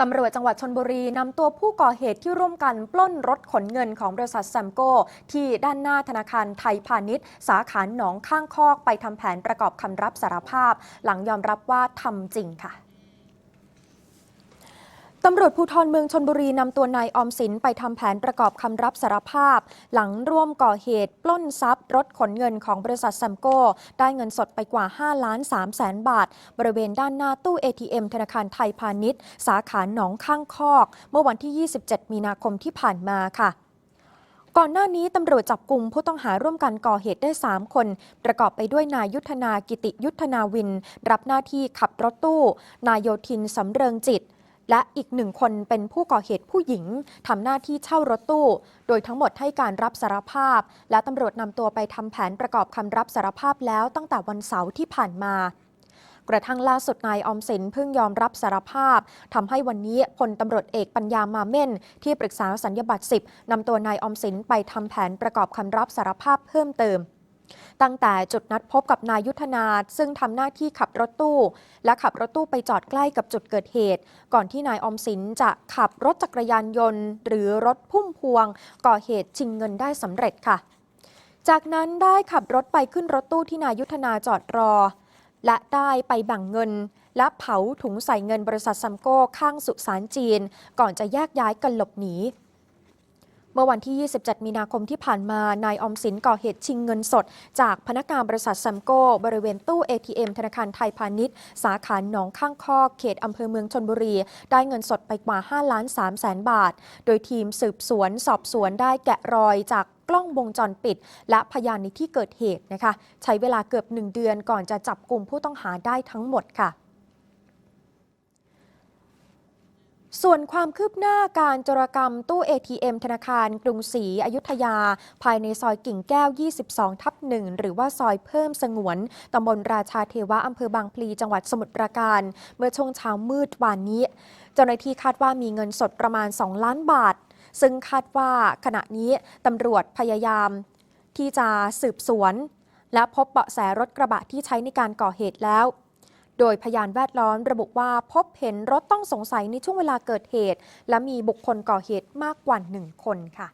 ตำรวจจังหวัดชนบุรีนำตัวผู้ก่อเหตุที่ร่วมกันปล้นรถขนเงินของบริษัทแซมโก้ ที่ด้านหน้าธนาคารไทยพาณิชย์ สาขาหนองข้างคอกไปทำแผนประกอบคำรับสารภาพ หลังยอมรับว่าทำจริงค่ะ ตำรวจภูธรเมืองชนบุรีนำตัวนายออมสินไปทำแผนประกอบคำรับสารภาพ หลังร่วมก่อเหตุ ปล้นทรัพย์ รถขนเงินของบริษัทแซมโก้ ได้เงินสดไปกว่า 5 ล้าน3แสนบาท บริเวณด้านหน้าตู้ ATM ธนาคารไทยพาณิชย์ สาขาหนองข้างคอก เมื่อวันที่ 27 มีนาคมที่ผ่านมาค่ะก่อนหน้านี้ตำรวจจับกลุ่มผู้ต้องหาร่วมกันก่อเหตุได้ 3 คน ประกอบไปด้วยนายยุทธนากิติยุทธนาวิน รับหน้าที่ขับรถตู้ นายโยธินสำเริงจิต และอีกหนึ่งคนเป็นผู้ก่อเหตุผู้หญิงทำหน้าที่เช่ารถตู้ โดยทั้งหมดให้การรับสารภาพ และตำรวจนำตัวไปทำแผนประกอบคำรับสารภาพแล้วตั้งแต่วันเสาร์ที่ผ่านมากระทั่งล่าสุดนายอมสินเพิ่งยอมรับสารภาพทำให้วันนี้พลตำรวจเอกปัญญามาเม่น ที่ปรึกษาสัญญบัตร10นำตัวนายออมสินไปทำแผนประกอบคำรับสารภาพเพิ่มเติม ตั้งแต่จุดนัดพบกับนายยุทธนาซึ่งทำหน้าที่ขับรถตู้ และขับรถตู้ไปจอดใกล้กับจุดเกิดเหตุ ก่อนที่นายอมสินจะขับรถจักรยานยนต์ หรือรถพุ่มพวง ก่อเหตุชิงเงินได้สำเร็จค่ะ จากนั้นได้ขับรถไปขึ้นรถตู้ที่นายยุทธนาจอดรอ และได้ไปแบ่งเงินและเผาถุงใส่เงินบริษัทซัมโก้ข้างสุสานจีน ก่อนจะแยกย้ายกันหลบหนี เมื่อวันที่ 27 มีนาคมที่ผ่านมา นายอมสินก่อเหตุชิงเงินสด จากพนักงานบริษัทซัมโก้ บริเวณตู้ ATM ธนาคารไทยพาณิชย์ สาขาหนองข้างคอกเขตอำเภอเมืองชนบุรี ได้เงินสดไปกว่า 5 ล้าน3แสนบาท โดยทีมสืบสวนสอบสวนได้แกะรอยจากกล้องวงจรปิด และพยานในที่เกิดเหตุนะคะ ใช้เวลาเกือบ 1 เดือนก่อนจะจับกลุ่มผู้ต้องหาได้ทั้งหมดค่ะ ส่วนความคืบหน้าการจรกรรมตู้ ATM ธนาคารกรุงศรีอยุธยา ภายในซอยกิ่งแก้ว 22 ทับหนึ่งหรือว่าซอยเพิ่มสงวน ตำบลราชาเทวะ อำเภอบางพลีจังหวัดสมุทรปราการ เมื่อช่วงเช้ามืดวานนี้ เจ้าหน้าที่คาดว่ามีเงินสดประมาณ 2 ล้านบาท ซึ่งคาดว่าขณะนี้ตำรวจพยายาม ที่จะสืบสวน และพบเบาะแสรถกระบะที่ใช้ในการก่อเหตุแล้ว โดยพยานแวดล้อมระบุว่าพบเห็นรถต้องสงสัยในช่วงเวลาเกิดเหตุ และมีบุคคลก่อเหตุมากกว่าหนึ่งคนค่ะ